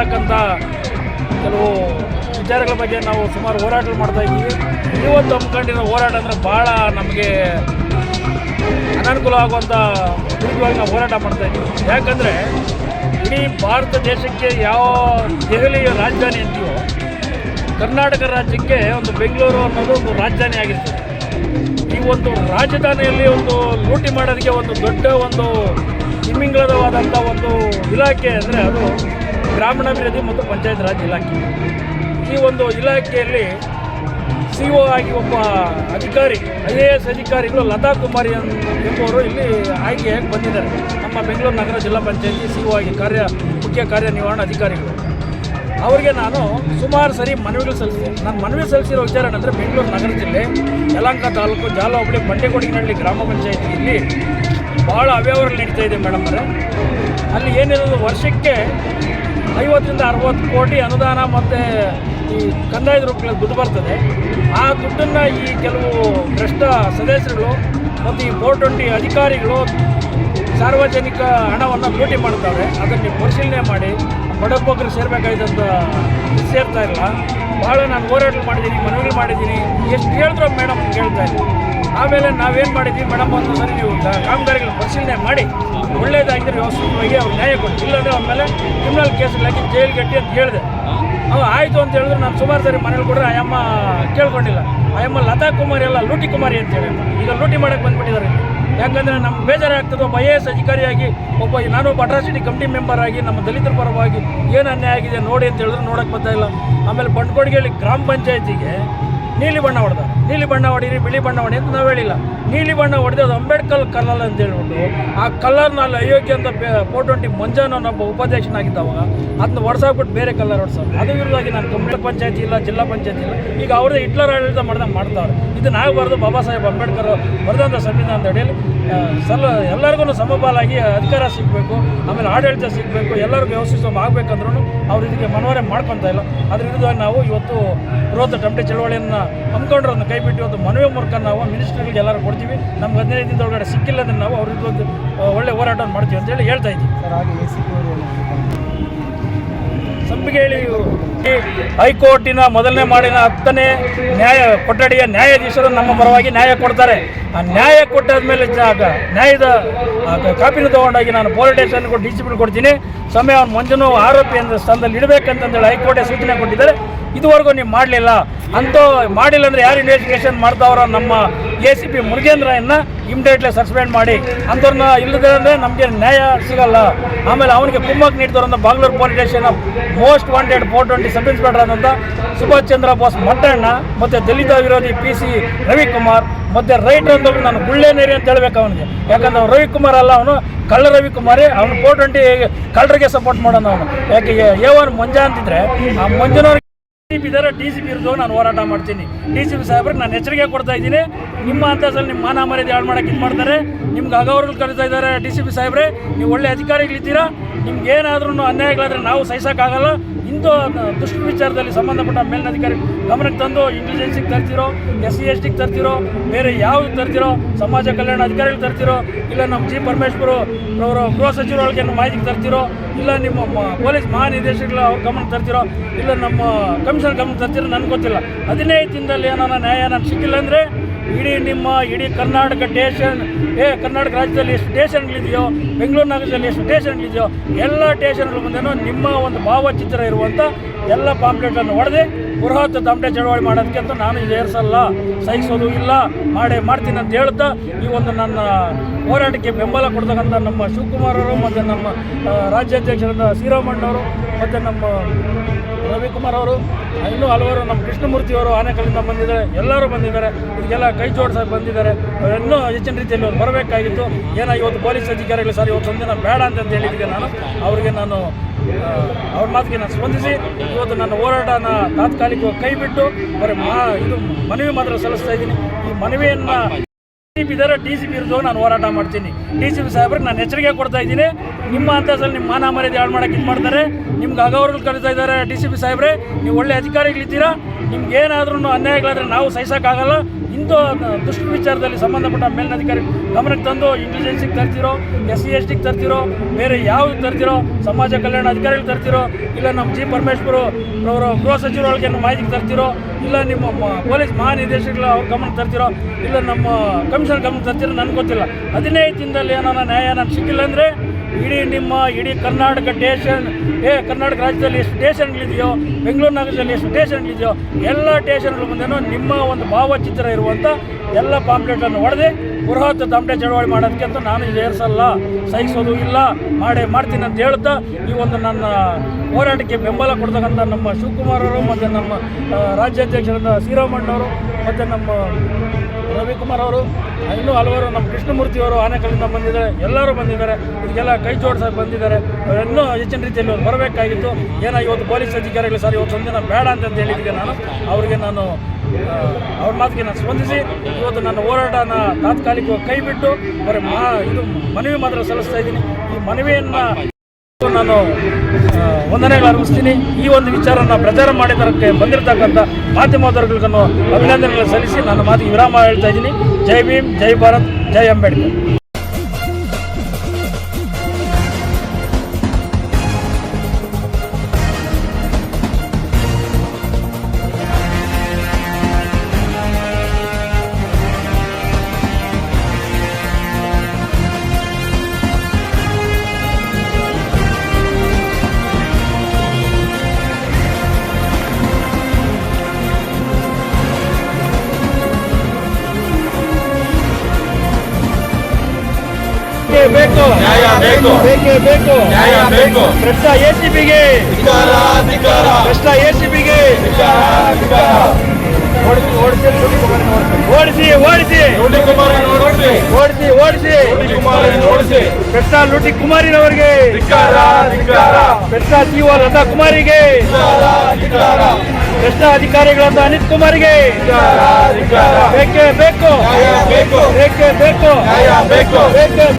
ಅಂತಕ್ಕಂಥ ಕೆಲವು ವಿಚಾರಗಳ ಬಗ್ಗೆ ನಾವು ಸುಮಾರು ಹೋರಾಟಗಳು ಮಾಡ್ತಾ ಇದ್ದೀವಿ. ಇವತ್ತು ಹಮ್ಮಿಕೊಂಡಿರೋ ಹೋರಾಟ ಅಂದರೆ ಭಾಳ ನಮಗೆ ಅನಾನುಕೂಲ ಆಗುವಂಥ ವಿರುದ್ಧವಾಗಿ ನಾವು ಹೋರಾಟ ಮಾಡ್ತಾ ಇದ್ದೀವಿ. ಯಾಕಂದರೆ ಇಡೀ ಭಾರತ ದೇಶಕ್ಕೆ ಯಾವ ದೆಹಲಿಯ ರಾಜಧಾನಿ ಅಂತೀವೋ, ಕರ್ನಾಟಕ ರಾಜ್ಯಕ್ಕೆ ಒಂದು ಬೆಂಗಳೂರು ಅನ್ನೋದು ಒಂದು ರಾಜಧಾನಿ ಆಗಿರ್ತದೆ. ಈ ಒಂದು ರಾಜಧಾನಿಯಲ್ಲಿ ಒಂದು ಲೂಟಿ ಮಾಡೋದಕ್ಕೆ ಒಂದು ದೊಡ್ಡ ಒಂದು ತಿಮಿಂಗಳವಾದಂಥ ಒಂದು ಇಲಾಖೆ ಅಂದರೆ ಅದು ಗ್ರಾಮೀಣಾಭಿವೃದ್ಧಿ ಮತ್ತು ಪಂಚಾಯತ್ ರಾಜ್ ಇಲಾಖೆ. ಈ ಒಂದು ಇಲಾಖೆಯಲ್ಲಿ ಸಿ ಒ ಆಗಿ ಒಬ್ಬ ಅಧಿಕಾರಿ ಐ ಎ ಎಸ್ ಅಧಿಕಾರಿಗಳು ಲತಾ ಕುಮಾರಿ ಎಂಬುವರು ಇಲ್ಲಿ ಆಯ್ಕೆಯಾಗಿ ಬಂದಿದ್ದಾರೆ. ನಮ್ಮ ಬೆಂಗಳೂರು ನಗರ ಜಿಲ್ಲಾ ಪಂಚಾಯತಿ ಸಿ ಒ ಆಗಿ ಕಾರ್ಯ, ಮುಖ್ಯ ಕಾರ್ಯನಿರ್ವಹಣಾ ಅಧಿಕಾರಿಗಳು. ಅವರಿಗೆ ನಾನು ಸುಮಾರು ಸರಿ ಮನವಿಗಳು ಸಲ್ಲಿಸಿದೆ. ನಾನು ಮನವಿ ಸಲ್ಲಿಸಿರೋ ವಿಚಾರ ಏನಂದರೆ ಬೆಂಗಳೂರು ನಗರ ಜಿಲ್ಲೆ ಯಲಂಕ ತಾಲೂಕು ಜಾಲ ಹೋಬಳಿ ಬಂಡೆಕೊಡಿಗಿನಹಳ್ಳಿ ಗ್ರಾಮ ಪಂಚಾಯತಿಯಲ್ಲಿ ಭಾಳ ಅವ್ಯವಹಾರ ನಡೀತಾ ಇದೆ ಮೇಡಮ್ ಅವರೇ. ಅಲ್ಲಿ ಏನಿರೋದು ವರ್ಷಕ್ಕೆ ಐವತ್ತರಿಂದ ಅರವತ್ತು ಕೋಟಿ ಅನುದಾನ ಮತ್ತು ಈ ಕಂದಾಯದ ರೂಪಗಳಲ್ಲಿ ದುಡ್ಡು ಬರ್ತದೆ. ಆ ದುಡ್ಡನ್ನು ಈ ಕೆಲವು ಭ್ರಷ್ಟ ಸದಸ್ಯರುಗಳು ಮತ್ತು ಈ ಫೋರ್ ಟ್ವೆಂಟಿ ಅಧಿಕಾರಿಗಳು ಸಾರ್ವಜನಿಕ ಹಣವನ್ನು ಲೂಟಿ ಮಾಡ್ತಾರೆ. ಅದನ್ನು ಪರಿಶೀಲನೆ ಮಾಡಿ ಬಡಬಗ್ಗರು ಸೇರಬೇಕಾಯ್ತಂತ ಸೇರ್ತಾ ಇಲ್ಲ ಭಾಳ ನಾನು ಹೋರಾಟ ಮಾಡಿದ್ದೀನಿ ಮನವಿ ಮಾಡಿದ್ದೀನಿ. ಎಷ್ಟು ಹೇಳಿದ್ರು ಮೇಡಮ್ ಕೇಳ್ತಾ ಇಲ್ಲ ಆಮೇಲೆ ನಾವೇನು ಮಾಡಿದ್ವಿ ಮೇಡಮ್ ಒಂದು ಸರಿ ನೀವು ಕಾಮಗಾರಿಗಳ ಪರಿಶೀಲನೆ ಮಾಡಿ ಒಳ್ಳೇದಾಗಿದ್ದರೆ ವ್ಯವಸ್ಥಿತವಾಗಿ ಅವ್ರು ನ್ಯಾಯ ಕೊಡಿ. ಇಲ್ಲಾಂದರೆ ಅವ್ರ ಮೇಲೆ ಕ್ರಿಮಿನಲ್ ಹಾಕಿ ಜೈಲು ಗಟ್ಟಿ ಅಂತ ಹೇಳಿದೆ. ಅವು ಆಯಿತು ಅಂತ ಹೇಳಿದ್ರೆ ನಾನು ಸುಮಾರು ಸರಿ ಮನೇಲಿ ಕೊಡ್ರೆ ಆಯಮ್ಮ ಕೇಳ್ಕೊಂಡಿಲ್ಲ. ಆಯಮ್ಮ ಲತಾ ಕುಮಾರಿ ಅಲ್ಲ ಲೂಟಿ ಕುಮಾರಿ ಅಂತ ಹೇಳಿ ಈಗ ಲೂಟಿ ಮಾಡಕ್ಕೆ ಬಂದ್ಬಿಟ್ಟಿದ್ದಾರೆ ಯಾಕಂದ್ರೆ ಬೇಜಾರು ಬೇಜಾರಾಗ್ತದೆ ಒಬ್ಬ ಐ ಎ ಎಸ್ ಅಧಿಕಾರಿಯಾಗಿ ಒಬ್ಬ ನಾನೊಬ್ಬ ಅಟ್ರಾಸಿಟಿ ಕಮಿಟಿ ಮೆಂಬರ್ ಆಗಿ ನಮ್ಮ ದಲಿತರ ಪರವಾಗಿ ಏನು ಅನ್ಯಾಯ ಆಗಿದೆ ನೋಡಿ ಅಂತ ಹೇಳಿದ್ರೆ ನೋಡೋಕ್ಕೆ ಬರ್ತಾ ಇಲ್ಲ. ಆಮೇಲೆ ಬಂಡ್ಕೊಡಿಗೆಯಲ್ಲಿ ಗ್ರಾಮ ಪಂಚಾಯತಿಗೆ ನೀಲಿ ಬಣ್ಣ ಹೊಡೆದ ನೀಲಿ ಬಣ್ಣ ಹೊಡೀರಿ ಬಿಳಿ ಬಣ್ಣ ಹೊಡಿ ಅಂತ ನಾವು ಹೇಳಿಲ್ಲ. ನೀಲಿ ಬಣ್ಣ ಹೊಡೆದು ಅದು ಅಂಬೇಡ್ಕರ್ ಕಲರ್ ಅಂತ ಹೇಳ್ಬಿಟ್ಟು ಆ ಕಲರ್ನ ಅಲ್ಲಿ ಅಯೋಗ್ಯ ಅಂತ ಫೋರ್ ಟ್ವೆಂಟಿ ಮಂಜಾನ ನಮ್ಮ ಉಪಾಧ್ಯಕ್ಷನಾಗಿದ್ದಾವಾಗ ಅದನ್ನ ಹೊಡ್ಸಾಕ್ಬಿಟ್ಟು ಬೇರೆ ಕಲರ್ ಹೊಡ್ಸೋದು. ಅದು ವಿರುದ್ಧವಾಗಿ ನಾನು ಕಂಪ್ಲೀಟ್ ಪಂಚಾಯತಿ ಇಲ್ಲ ಜಿಲ್ಲಾ ಪಂಚಾಯತಿ ಇಲ್ಲ. ಈಗ ಅವ್ರದ್ದು ಹಿಟ್ಲರ್ ಆಡಳಿತ ಮಾಡ್ದಂಗೆ ಮಾಡ್ತಾವ್ರೆ. ಇದನ್ನ ಆಗಬಾರ್ದು ಬಾಬಾ ಸಾಹೇಬ್ ಅಂಬೇಡ್ಕರ್ ಬರೆದಂಥ ಸಂವಿಧಾನ ಅಂತ ಹೇಳಿ ಆ, ಸಲ್ಲ ಎಲ್ಲರಿಗೂ ಸಮಪಾಲಾಗಿ ಅಧಿಕಾರ ಸಿಗಬೇಕು ಆಮೇಲೆ ಆಡಳಿತ ಸಿಗಬೇಕು ಎಲ್ಲರಿಗೂ ವ್ಯವಸ್ಥಿತ ಆಗಬೇಕಂದ್ರೂ ಅವ್ರು ಇದಕ್ಕೆ ಮನವರೆ ಮಾಡ್ಕೊತಾ ಇಲ್ಲ. ಅದ್ರ ವಿರುದ್ಧವಾಗಿ ನಾವು ಇವತ್ತು ಬೃಹತ್ ಟಮಟೆ ಚಳವಳಿಯನ್ನು ಹಮ್ಮಿಕೊಂಡ್ರನ್ನ ಕೈ ಬಿಟ್ಟು ಒಂದು ಮನವಿ ಮೂಲಕ ನಾವು ಮಿನಿಸ್ಟರ್ಗಳಿಗೆ ಎಲ್ಲರೂ ಕೊಡ್ತೀವಿ. ನಮ್ಗೆ ಹದಿನೈದು ದಿನದೊಳಗಡೆ ಸಿಕ್ಕಿಲ್ಲ ಅಂದ್ರೆ ನಾವು ಅವ್ರಿಗೆ ಒಂದು ಒಳ್ಳೆ ಹೋರಾಟವನ್ನು ಮಾಡ್ತೀವಿ ಅಂತೇಳಿ ಹೇಳ್ತಾ ಇದ್ದೀವಿ. ಸರ್ ಹಾಗೆ ಎ ಸಿ ಪಿ ಅವರು ಹೈಕೋರ್ಟಿನ ಮೊದಲನೇ ಮಾಡಿನ ಹತ್ತನೇ ನ್ಯಾಯ ಕೊಠಡಿಯ ನ್ಯಾಯಾಧೀಶರು ನಮ್ಮ ಪರವಾಗಿ ನ್ಯಾಯ ಕೊಡ್ತಾರೆ. ಆ ನ್ಯಾಯ ಕೊಟ್ಟಾದ್ಮೇಲೆ ಜಾಗ ನ್ಯಾಯದ ಕಾಪಿನ ತಗೊಂಡಾಗಿ ನಾನು ಪೊಲೀಸ್ ಕೊಟ್ಟು ಡಿ ಸಿ ಪಿ ಕೊಡ್ತೀನಿ. ಸಮಯ ಅವ್ನು ಮಂಜುನು ಆರೋಪಿ ಅಂದ್ರೆ ಸ್ಥಾನದಲ್ಲಿ ಇಡಬೇಕಂತಂದೇಳಿ ಹೈಕೋರ್ಟೇ ಸೂಚನೆ ಕೊಟ್ಟಿದ್ದಾರೆ. ಇದುವರೆಗೂ ನೀವು ಮಾಡಲಿಲ್ಲ. ಅಂತೂ ಮಾಡಿಲ್ಲ ಅಂದರೆ ಯಾರು ಇನ್ವೆಸ್ಟಿಗೇಷನ್ ಮಾಡ್ತಾವ್ರ ನಮ್ಮ ಎ ಸಿ ಪಿ ಮುರುಗೇಂದ್ರನ್ನ ಇಮಿಡಿಯೇಟ್ಲಿ ಸಸ್ಪೆಂಡ್ ಮಾಡಿ. ಅಂಥವ್ರನ್ನ ಇಲ್ಲದೆ ಅಂದರೆ ನಮಗೆ ನ್ಯಾಯ ಸಿಗಲ್ಲ. ಆಮೇಲೆ ಅವನಿಗೆ ಕುಮ್ಮಕ್ಕೆ ನೀಡ್ತಾರಂತ Bagalur police station most wanted four twenty sub inspector ಆದಂಥ ಸುಭಾಷ್ ಚಂದ್ರ ಬೋಸ್ ಮಟ್ಟಣ್ಣ, ಮತ್ತು ದಲಿತ ವಿರೋಧಿ ಪಿ ಸಿ ರವಿಕುಮಾರ್, ಮತ್ತು ರೈಟ್ ಅಂತ ನಾನು ಗುಳ್ಳೇನೇರಿ ಅಂತ ಹೇಳ್ಬೇಕು ಅವನಿಗೆ. ಯಾಕಂದ್ರೆ ಅವ್ನು ರವಿಕುಮಾರ್ ಅಲ್ಲ ಅವನು, ಕಳ್ಳ ರವಿಕುಮಾರಿ, ಅವನು ಫೋರ್ ಟ್ವೆಂಟಿ ಕಳ್ಳರಿಗೆ ಸಪೋರ್ಟ್ ಮಾಡೋಣ ಅವನು. ಯಾಕೆ, ಎ ಒನ್ ಮಂಜ ಅಂತಿದ್ರೆ ಆ ಮಂಜನವ್ರಿಗೆ ಇದ್ದಾರೆ ಡಿ ಸಿ ಪಿ ವಿರುದ್ಧ ನಾನು ಹೋರಾಟ ಮಾಡ್ತೀನಿ. ಡಿ ಸಿ ಪಿ ಸಾಹೇಬ್ರಿಗೆ ನಾನು ಎಚ್ಚರಿಕೆ ಕೊಡ್ತಾ ಇದ್ದೀನಿ. ನಿಮ್ಮ ಅಂತಸಲ್ಲಿ ನಿಮ್ಮ ಮಾನ ಮರ್ಯಾದೆ ಹಾಳು ಮಾಡಕ್ಕೆ ಇದು ಮಾಡ್ತಾರೆ. ನಿಮ್ಗೆ ಅಗೌರಗಳು ಕರೀತಾ ಇದ್ದಾರೆ ಡಿ ಸಿ ಪಿ ಸಾಹೇಬ್ರೆ. ನೀವು ಒಳ್ಳೆ ಅಧಿಕಾರಿಗಳಿದ್ದೀರಾ. ನಿಮ್ಗೆ ಏನಾದ್ರೂ ಅನ್ಯಾಯಗಳಾದರೆ ನಾವು ಸಹಿಸೋಕ್ಕಾಗಲ್ಲ. ಇಂಥ ದುಷ್ಟ ವಿಚಾರದಲ್ಲಿ ಸಂಬಂಧಪಟ್ಟ ಮೇಲಿನ ಅಧಿಕಾರಿ ಗಮನಕ್ಕೆ ತಂದು ಇಂಟೆಲಿಜೆನ್ಸಿಗೆ ತರ್ತಿರೋ ಎಸ್ ಸಿ ಎಸ್ ಟಿಗೆ ತರ್ತಿರೋ, ಬೇರೆ ಯಾವ್ದು ತರ್ತಿರೋ, ಸಮಾಜ ಕಲ್ಯಾಣ ಅಧಿಕಾರಿಗಳು ತರ್ತಿರೋ, ಇಲ್ಲ ನಮ್ಮ ಜಿ ಪರಮೇಶ್ವರು ಅವರು ಗೃಹ ಸಚಿವರೊಳಗೆ ಮಾಹಿತಿಗೆ ತರ್ತಿರೋ, ಇಲ್ಲ ನಿಮ್ಮ ಪೊಲೀಸ್ ಮಹಾನಿರ್ದೇಶಕರು ಅವ್ರ ಗಮನ ತರ್ತಿರೋ, ಇಲ್ಲ ನಮ್ಮ ಕಮಿಷನರ್ ಗಮನ ತರ್ತಿರೋ, ನನಗೆ ಗೊತ್ತಿಲ್ಲ. ಹದಿನೈದು ದಿನದಲ್ಲಿ ಏನಾರ ನ್ಯಾಯ ನಾನು ಸಿಕ್ಕಿಲ್ಲ ಅಂದರೆ ಇಡೀ ನಿಮ್ಮ, ಇಡೀ ಕರ್ನಾಟಕ ಸ್ಟೇಷನ್ ಏ, ಕರ್ನಾಟಕ ರಾಜ್ಯದಲ್ಲಿ ಎಷ್ಟು ಸ್ಟೇಷನ್ಗಳಿದೆಯೋ, ಬೆಂಗಳೂರು ನಗರದಲ್ಲಿ ಎಷ್ಟು ಸ್ಟೇಷನ್ಗಳಿದೆಯೋ, ಎಲ್ಲ ಸ್ಟೇಷನ್ಗಳ ಮುಂದೆನೂ ನಿಮ್ಮ ಒಂದು ಭಾವಚಿತ್ರ ಇರುವಂಥ ಎಲ್ಲ ಪಾಂಪ್ಲೆಟನ್ನು ಹೊಡೆದು ಬೃಹತ್ ತಮಟೆ ಚಳವಳಿ ಮಾಡೋದಕ್ಕೆ ಅಂತ ನಾನು ಇದು ಏರ್ಸಲ್ಲ ಸಹಿಸೋದು ಇಲ್ಲ, ಮಾಡೇ, ಮಾಡ್ತೀನಿ ಅಂತ ಹೇಳ್ತಾ ಈ ಒಂದು ನನ್ನ ಹೋರಾಟಕ್ಕೆ ಬೆಂಬಲ ಕೊಡ್ತಕ್ಕಂಥ ನಮ್ಮ ಶಿವಕುಮಾರ್ ಅವರು, ಮತ್ತು ನಮ್ಮ ರಾಜ್ಯಾಧ್ಯಕ್ಷರಾದ ಶ್ರೀರಾಮಣ್ಣವರು ಮತ್ತು ನಮ್ಮ ರವಿಕುಮಾರ್ ಅವರು, ಇನ್ನೂ ಹಲವರು ನಮ್ಮ ಕೃಷ್ಣಮೂರ್ತಿ ಅವರು ಆನೆಕಲ್ಲಿಂದ ಬಂದಿದ್ದಾರೆ, ಎಲ್ಲರೂ ಬಂದಿದ್ದಾರೆ, ಇದಕ್ಕೆಲ್ಲ ಕೈ ಜೋಡಿಸೋಕೆ ಬಂದಿದ್ದಾರೆ. ಇನ್ನೂ ಹೆಚ್ಚಿನ ರೀತಿಯಲ್ಲಿ ಅವ್ರು ಬರಬೇಕಾಗಿತ್ತು. ಏನೋ ಇವತ್ತು ಪೊಲೀಸ್ ಅಧಿಕಾರಿಗಳು ಸರ್, ಇವತ್ತು ಒಂದಿನ ಬೇಡ ಅಂತ ಹೇಳಿದ್ದೆ ನಾನು ಅವರಿಗೆ ನಾನು ಅವ್ರ ಮಾತಿಗೆ ನಾನು ಸ್ಪಂದಿಸಿ, ಇವತ್ತು ನನ್ನ ಹೋರಾಟನ ತಾತ್ಕಾಲಿಕವಾಗಿ ಕೈ ಬಿಟ್ಟು ಬರೀ ಮಾ, ಇದು ಮನವಿ ಮಾತ್ರ ಸಲ್ಲಿಸ್ತಾ ಇದ್ದೀನಿ. ಈ ಮನವಿಯನ್ನು ಇದ್ದಾರೆ ಡಿ ಸಿ ಪಿ ಇರೋದು ನಾನು ಹೋರಾಟ ಮಾಡ್ತೀನಿ. ಡಿ ಸಿ ಪಿ ಸಾಹೇಬ್ರಿಗೆ ನಾನು ಎಚ್ಚರಿಕೆ ಕೊಡ್ತಾ ಇದ್ದೀನಿ. ನಿಮ್ಮ ಅಂತಸಲ್ಲಿ ನಿಮ್ಮ ಮಾನ ಮರ್ಯಾದೆ ಹಾಳು ಮಾಡಕ್ಕೆ ಇದು ಮಾಡ್ತಾರೆ. ನಿಮ್ಗೆ ಅಗೌರಗಳು ಕರೀತಾ ಇದ್ದಾರೆ ಡಿ ಸಿ ಪಿ ಸಾಹೇಬ್ರೆ. ನೀವು ಒಳ್ಳೆ ಅಧಿಕಾರಿಗಳಿದ್ದೀರಾ? ನಿಮ್ಗೆ ಏನಾದ್ರೂ ಅನ್ಯಾಯಗಳಾದ್ರೆ ನಾವು ಸಹಿಸೋಕ್ಕಾಗಲ್ಲ. ಇಂದು ದುಷ್ಟ ವಿಚಾರದಲ್ಲಿ ಸಂಬಂಧಪಟ್ಟ ಮೇಲಿನ ಅಧಿಕಾರಿ ಗಮನಕ್ಕೆ ತಂದು ಇಂಟೆಲಿಜೆನ್ಸಿಗೆ ತರ್ತಿರೋ ಎಸ್ ಸಿ ಎಸ್ ಟಿಗೆ ತರ್ತಿರೋ, ಬೇರೆ ಯಾವ್ದು ತರ್ತಿರೋ, ಸಮಾಜ ಕಲ್ಯಾಣ ಅಧಿಕಾರಿಗಳು ತರ್ತಿರೋ, ಇಲ್ಲ ನಮ್ಮ ಜಿ ಪರಮೇಶ್ವರ್ ಅವರು ಗೃಹ ಸಚಿವರೊಳಗೆ ಮಾಹಿತಿಗೆ ತರ್ತಿರೋ, ಇಲ್ಲ ನಿಮ್ಮ ಪೊಲೀಸ್ ಮಹಾನಿರ್ದೇಶಕರು ಅವ್ರ ಗಮನಕ್ಕೆ ತರ್ತಿರೋ, ಇಲ್ಲ ನಮ್ಮ ಕಮಿಷನರ್ ಗಮನ ತರ್ತಿರೋ, ನನಗೆ ಗೊತ್ತಿಲ್ಲ. ಹದಿನೈದು ದಿನದಲ್ಲಿ ಏನಾರ ನ್ಯಾಯ ನಾನು ಸಿಕ್ಕಿಲ್ಲ ಅಂದರೆ ಇಡೀ ನಿಮ್ಮ, ಇಡೀ ಕರ್ನಾಟಕ ಸ್ಟೇಷನ್, ಏ, ಕರ್ನಾಟಕ ರಾಜ್ಯದಲ್ಲಿ ಎಷ್ಟು ಸ್ಟೇಷನ್ಗಳಿದೆಯೋ, ಬೆಂಗಳೂರು ನಗರದಲ್ಲಿ ಎಷ್ಟು ಸ್ಟೇಷನ್ಗಳಿದೆಯೋ, ಎಲ್ಲ ಸ್ಟೇಷನ್ಗಳ ಮುಂದೆನೂ ನಿಮ್ಮ ಒಂದು ಭಾವಚಿತ್ರ ಇರುವಂಥ ಎಲ್ಲ ಪಾಂಪ್ಲೆಟನ್ನು ಹೊಡೆದು ಬೃಹತ್ ದಂಡೆ ಚಳವಳಿ ಮಾಡೋದಕ್ಕೆ ಅಂತ ನಾನು ಏರ್ಸಲ್ಲ, ಸಹಿಸೋದು ಇಲ್ಲ, ಮಾಡೇ, ಮಾಡ್ತೀನಿ ಅಂತ ಹೇಳ್ತಾ ಈ ಒಂದು ನನ್ನ ಹೋರಾಟಕ್ಕೆ ಬೆಂಬಲ ಕೊಡ್ತಕ್ಕಂಥ ನಮ್ಮ ಶಿವಕುಮಾರವರು ಮತ್ತು ನಮ್ಮ ರಾಜ್ಯಾಧ್ಯಕ್ಷರಾದ ಶ್ರೀರಾಮಣ್ಣವರು ಮತ್ತು ನಮ್ಮ ರವಿಕುಮಾರ್ ಅವರು, ಇನ್ನೂ ಹಲವರು ನಮ್ಮ ಕೃಷ್ಣಮೂರ್ತಿಯವರು ಆನೆಕಲ್ಲಿಂದ ಬಂದಿದ್ದಾರೆ, ಎಲ್ಲರೂ ಬಂದಿದ್ದಾರೆ. ಇದಕ್ಕೆಲ್ಲ ಕೈ ಜೋಡಿಸೋಕೆ ಬಂದಿದ್ದಾರೆ. ಇನ್ನೂ ಹೆಚ್ಚಿನ ರೀತಿಯಲ್ಲಿ ಬರಬೇಕಾಗಿತ್ತು. ಏನೋ ಇವತ್ತು ಪೊಲೀಸ್ ಅಧಿಕಾರಿಗಳು ಸರ್, ಇವತ್ತು ಒಂದಿನ ಬೇಡ ಅಂತ ಹೇಳಿದ್ದೆ ನಾನು. ಅವರಿಗೆ ನಾನು ಅವ್ರ ಮಾತಿಗೆ ನಾನು ಸ್ಪಂದಿಸಿ, ಇವತ್ತು ನನ್ನ ಹೋರಾಟನ ತಾತ್ಕಾಲಿಕವಾಗಿ ಕೈ ಬಿಟ್ಟು ಬರೀ ಮಾ, ಇದು ಮನವಿ ಮಾತ್ರ ಸಲ್ಲಿಸ್ತಾ ಇದ್ದೀನಿ. ಈ ಮನವಿಯನ್ನು ನಾನು ವಂದನೆಗಳು ಅರ್ಪಿಸ್ತೀನಿ. ಈ ಒಂದು ವಿಚಾರನ ಪ್ರಚಾರ ಮಾಡಿದ್ದಕ್ಕೆ ಬಂದಿರತಕ್ಕಂಥ ಮಾಧ್ಯಮದವರುಗಳನ್ನು ಅಭಿನಂದನೆಗಳು ಸಲ್ಲಿಸಿ ನನ್ನ ಮಾತಿಗೆ ವಿರಾಮ ಹೇಳ್ತಾ ಇದ್ದೀನಿ. ಜೈ ಭೀಮ್, ಜೈ ಭಾರತ್, ಜೈ ಅಂಬೇಡ್ಕರ್. ಬೇಕು. ಬೇಕೇ ಬೇಕು. ನ್ಯಾಯ ಬೇಕು. ಭ್ರಷ್ಟ ಎ ಸಿ ಬಿಗೆ ಧಿಕ್ಕಾರ ಧಿಕ್ಕಾರ ಭ್ರಷ್ಟ ಎ ಸಿ ಬಿಗೆ ಧಿಕ್ಕಾರ ಧಿಕ್ಕಾರ ಓಡಿಸಿ ಓಡಿಸಿ. ಓಡಿಸಿ. ಓಡಿಸಿ ಓಡಿಸಿ. ಕುಮಾರ ಲೂಟಿ ಭ್ರಷ್ಟ ಕುಮಾರಿನವರಿಗೆ ಪ್ರಶ್ನ ಭ್ರಷ್ಟ ಸಿಒ ಲತಾ ಕುಮಾರಿಗೆ ಪ್ರಶ್ನ ಭ್ರಷ್ಟ ಅಧಿಕಾರಿಗಳಾದ ಅನಿತ್ ಕುಮಾರಿಗೆ ಬೇಕೇ ಬೇಕು. ಬೇಕು. ಬೇಕೇ ಬೇಕು. ನ್ಯಾಯ ಬೇಕು. ಬೇಕೇ